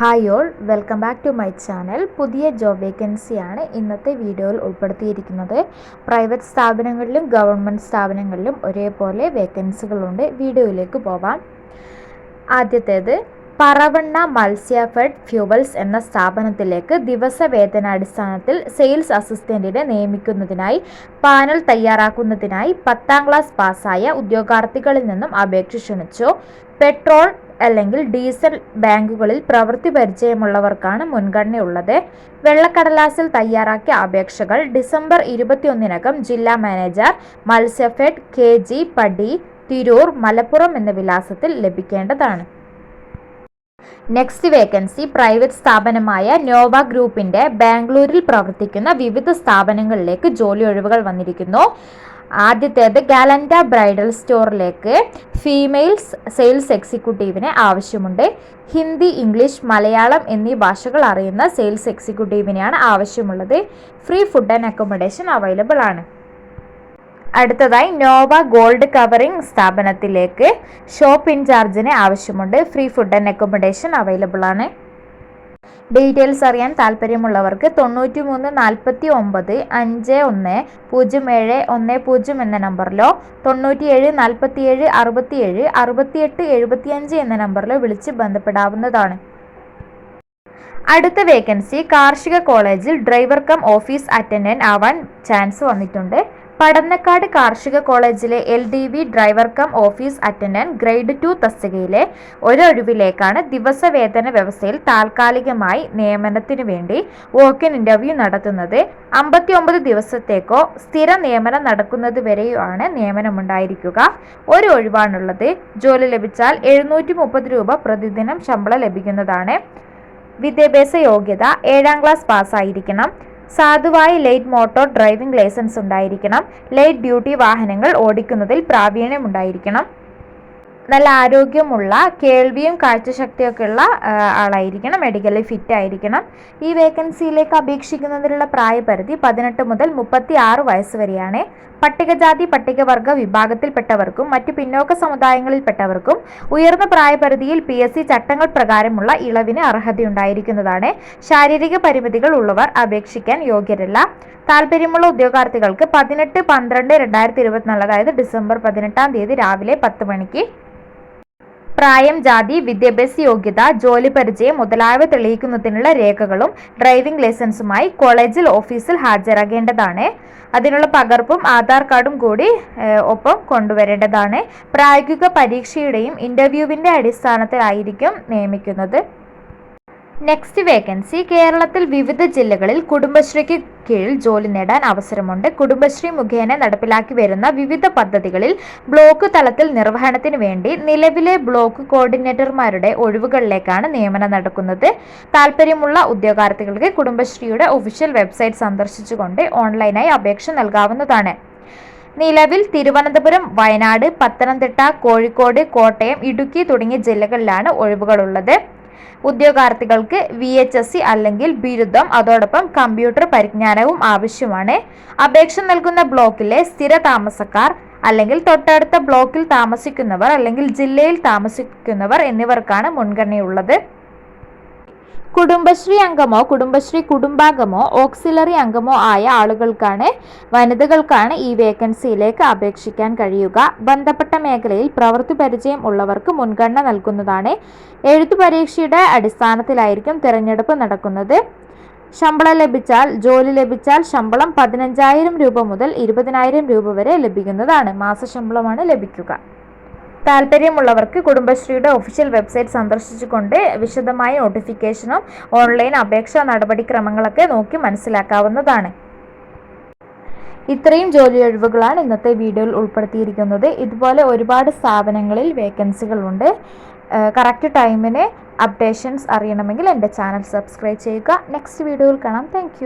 Hi all welcome back to my channel. പുതിയ job വേക്കൻസിയാണ് ഇന്നത്തെ വീഡിയോയിൽ ഉൾപ്പെടുത്തിയിരിക്കുന്നത്. പ്രൈവറ്റ് സ്ഥാപനങ്ങളിലും ഗവൺമെന്റ് സ്ഥാപനങ്ങളിലും ഒരേപോലെ വേക്കൻസികളുണ്ട്. വീഡിയോയിലേക്ക് പോവാം. ആദ്യത്തേത് പറവണ്ണ മത്സ്യഫെഡ് ഫ്യൂവൽസ് എന്ന സ്ഥാപനത്തിലേക്ക് ദിവസവേതനാടിസ്ഥാനത്തിൽ സെയിൽസ് അസിസ്റ്റന്റിനെ നിയമിക്കുന്നതിനായി പാനൽ തയ്യാറാക്കുന്നതിനായി പത്താം ക്ലാസ് പാസ്സായ ഉദ്യോഗാർത്ഥികളിൽ നിന്നും അപേക്ഷ ക്ഷണിച്ചു. പെട്രോൾ അല്ലെങ്കിൽ ഡീസൽ ബാങ്കുകളിൽ പ്രവൃത്തി പരിചയമുള്ളവർക്കാണ് മുൻഗണനയുള്ളത്. വെള്ളക്കടലാസിൽ തയ്യാറാക്കിയ അപേക്ഷകൾ ഡിസംബർ ഇരുപത്തിയൊന്നിനകം ജില്ലാ മാനേജർ മത്സ്യഫെഡ് കെ ജി പടി തിരൂർ മലപ്പുറം എന്ന വിലാസത്തിൽ ലഭിക്കേണ്ടതാണ്. നെക്സ്റ്റ് വേക്കൻസി പ്രൈവറ്റ് സ്ഥാപനമായ നോവ ഗ്രൂപ്പിന്റെ ബാംഗ്ലൂരിൽ പ്രവർത്തിക്കുന്ന വിവിധ സ്ഥാപനങ്ങളിലേക്ക് ജോലി ഒഴിവുകൾ വന്നിരിക്കുന്നു. ആദ്യത്തേത് ഗാലൻഡ ബ്രൈഡൽ സ്റ്റോറിലേക്ക് ഫീമെയിൽസ് സെയിൽസ് എക്സിക്യൂട്ടീവിന് ആവശ്യമുണ്ട്. ഹിന്ദി ഇംഗ്ലീഷ് മലയാളം എന്നീ ഭാഷകൾ അറിയുന്ന സെയിൽസ് എക്സിക്യൂട്ടീവിനെയാണ് ആവശ്യമുള്ളത്. Free food and accommodation available ആണ്. അടുത്തതായി നോവ ഗോൾഡ് കവറിംഗ് സ്ഥാപനത്തിലേക്ക് ഷോപ്പ് ഇൻചാർജിന് ആവശ്യമുണ്ട്. Free food and accommodation available ആണ്. ഡീറ്റെയിൽസ് അറിയാൻ താല്പര്യമുള്ളവർക്ക് തൊണ്ണൂറ്റി മൂന്ന് നാൽപ്പത്തി ഒമ്പത് അഞ്ച് ഒന്ന് പൂജ്യം ഏഴ് ഒന്ന് പൂജ്യം എന്ന നമ്പറിലോ തൊണ്ണൂറ്റിയേഴ് നാൽപ്പത്തിയേഴ് അറുപത്തിയേഴ് അറുപത്തിയെട്ട് എഴുപത്തിയഞ്ച് എന്ന നമ്പറിലോ വിളിച്ച് ബന്ധപ്പെടാവുന്നതാണ്. അടുത്ത വേക്കൻസി കാർഷിക കോളേജിൽ ഡ്രൈവർ കം ഓഫീസ് അറ്റൻഡന്റ് ആവാൻ ചാൻസ് വന്നിട്ടുണ്ട്. പടന്നക്കാട് കാർഷിക കോളേജിലെ L D V driver cum office attendant grade two തസ്തികയിലെ ഒരൊഴിവിലേക്കാണ് ദിവസവേതന വ്യവസ്ഥയിൽ താൽക്കാലികമായി നിയമനത്തിനു വേണ്ടി വോക്കിൻ ഇന്റർവ്യൂ നടത്തുന്നത്. അമ്പത്തി ഒമ്പത് ദിവസത്തേക്കോ സ്ഥിര നിയമനം നടക്കുന്നത് ആണ് നിയമനമുണ്ടായിരിക്കുക. ഒരു ഒഴിവാണുള്ളത്. ജോലി ലഭിച്ചാൽ എഴുന്നൂറ്റി മുപ്പത് രൂപ പ്രതിദിനം ശമ്പളം ലഭിക്കുന്നതാണ്. വിദ്യാഭ്യാസ യോഗ്യത ഏഴാം ക്ലാസ് പാസ്സായിരിക്കണം. സാധുവായ ലൈറ്റ് മോട്ടോർ ഡ്രൈവിംഗ് ലൈസൻസ് ഉണ്ടായിരിക്കണം. ലൈറ്റ് ഡ്യൂട്ടി വാഹനങ്ങൾ ഓടിക്കുന്നതിൽ പ്രാവീണ്യം ഉണ്ടായിരിക്കണം നല്ല ആരോഗ്യമുള്ള കേൾവിയും കാഴ്ചശക്തിയൊക്കെ ഉള്ള ആളായിരിക്കണം മെഡിക്കലി ഫിറ്റ് ആയിരിക്കണം. ഈ വേക്കൻസിയിലേക്ക് അപേക്ഷിക്കുന്നതിനുള്ള പ്രായപരിധി പതിനെട്ട് മുതൽ മുപ്പത്തി ആറ് വയസ്സ് വരെയാണ്. പട്ടികജാതി പട്ടികവർഗ വിഭാഗത്തിൽപ്പെട്ടവർക്കും മറ്റു പിന്നോക്ക സമുദായങ്ങളിൽപ്പെട്ടവർക്കും ഉയർന്ന പ്രായപരിധിയിൽ പി എസ് സി ചട്ടങ്ങൾ പ്രകാരമുള്ള ഇളവിന് അർഹതയുണ്ടായിരിക്കുന്നതാണ്. ശാരീരിക പരിമിതികൾ ഉള്ളവർ അപേക്ഷിക്കാൻ യോഗ്യരല്ല. താല്പര്യമുള്ള ഉദ്യോഗാർത്ഥികൾക്ക് പതിനെട്ട് പന്ത്രണ്ട് രണ്ടായിരത്തി ഇരുപത്തിനാല് അതായത് ഡിസംബർ പതിനെട്ടാം തീയതി രാവിലെ പത്ത് മണിക്ക് പ്രായം ജാതി വിദ്യാഭ്യാസ യോഗ്യത ജോലി പരിചയം മുതലായവ തെളിയിക്കുന്നതിനുള്ള രേഖകളും ഡ്രൈവിംഗ് ലൈസൻസുമായി കോളേജിൽ ഓഫീസിൽ ഹാജരാകേണ്ടതാണ്. അതിനുള്ള പകർപ്പും ആധാർ കാർഡും കൂടി ഒപ്പം കൊണ്ടുവരേണ്ടതാണ്. പ്രായോഗിക പരീക്ഷയുടെയും ഇന്റർവ്യൂവിന്റെ അടിസ്ഥാനത്തിലായിരിക്കും നിയമിക്കുന്നത്. നെക്സ്റ്റ് വേക്കൻസി കേരളത്തിൽ വിവിധ ജില്ലകളിൽ കുടുംബശ്രീക്ക് കീഴിൽ ജോലി നേടാൻ അവസരമുണ്ട്. കുടുംബശ്രീ മുഖേന നടപ്പിലാക്കി വരുന്ന വിവിധ പദ്ധതികളിൽ ബ്ലോക്ക് തലത്തിൽ നിർവഹണത്തിന് വേണ്ടി നിലവിലെ ബ്ലോക്ക് കോർഡിനേറ്റർമാരുടെ ഒഴിവുകളിലേക്കാണ് നിയമനം നടക്കുന്നത്. താല്പര്യമുള്ള ഉദ്യോഗാർത്ഥികൾക്ക് കുടുംബശ്രീയുടെ ഒഫീഷ്യൽ വെബ്സൈറ്റ് സന്ദർശിച്ചുകൊണ്ട് ഓൺലൈനായി അപേക്ഷ നൽകാവുന്നതാണ്. നിലവിൽ തിരുവനന്തപുരം വയനാട് പത്തനംതിട്ട കോഴിക്കോട് കോട്ടയം ഇടുക്കി തുടങ്ങിയ ജില്ലകളിലാണ് ഒഴിവുകളുള്ളത്. ഉദ്യോഗാർത്ഥികൾക്ക് വി എച്ച് എസ് സി അല്ലെങ്കിൽ ബിരുദം അതോടൊപ്പം കമ്പ്യൂട്ടർ പരിജ്ഞാനവും ആവശ്യമാണ്. അപേക്ഷ നൽകുന്ന ബ്ലോക്കിലെ സ്ഥിര താമസക്കാർ അല്ലെങ്കിൽ തൊട്ടടുത്ത ബ്ലോക്കിൽ താമസിക്കുന്നവർ അല്ലെങ്കിൽ ജില്ലയിൽ താമസിക്കുന്നവർ എന്നിവർക്കാണ് മുൻഗണനയുള്ളത്. കുടുംബശ്രീ അംഗമോ കുടുംബശ്രീ കുടുംബാംഗമോ ഓക്സിലറി അംഗമോ ആയ ആളുകൾക്കാണ് വനിതകൾക്കാണ് ഈ വേക്കൻസിയിലേക്ക് അപേക്ഷിക്കാൻ കഴിയുക. ബന്ധപ്പെട്ട മേഖലയിൽ പ്രവൃത്തി പരിചയം ഉള്ളവർക്ക് മുൻഗണന നൽകുന്നതാണ്. എഴുത്തു പരീക്ഷയുടെ അടിസ്ഥാനത്തിലായിരിക്കും തിരഞ്ഞെടുപ്പ് നടക്കുന്നത്. ശമ്പളം ലഭിച്ചാൽ ജോലി ലഭിച്ചാൽ ശമ്പളം പതിനഞ്ചായിരം രൂപ മുതൽ ഇരുപതിനായിരം രൂപ വരെ ലഭിക്കുന്നതാണ്. മാസശമ്പളമാണ് ലഭിക്കുക. താല്പര്യമുള്ളവർക്ക് കുടുംബശ്രീയുടെ ഒഫീഷ്യൽ വെബ്സൈറ്റ് സന്ദർശിച്ചുകൊണ്ട് വിശദമായ നോട്ടിഫിക്കേഷനും ഓൺലൈൻ അപേക്ഷാ നടപടിക്രമങ്ങളൊക്കെ നോക്കി മനസ്സിലാക്കാവുന്നതാണ്. ഇത്രയും ജോലി ഒഴിവുകളാണ് ഇന്നത്തെ വീഡിയോയിൽ ഉൾപ്പെടുത്തിയിരിക്കുന്നത്. ഇതുപോലെ ഒരുപാട് സ്ഥാപനങ്ങളിൽ വേക്കൻസികളുണ്ട് കറക്റ്റ് ടൈമിന് അപ്ഡേഷൻസ് അറിയണമെങ്കിൽ എന്റെ ചാനൽ സബ്സ്ക്രൈബ് ചെയ്യുക. നെക്സ്റ്റ് വീഡിയോയിൽ കാണാം. താങ്ക്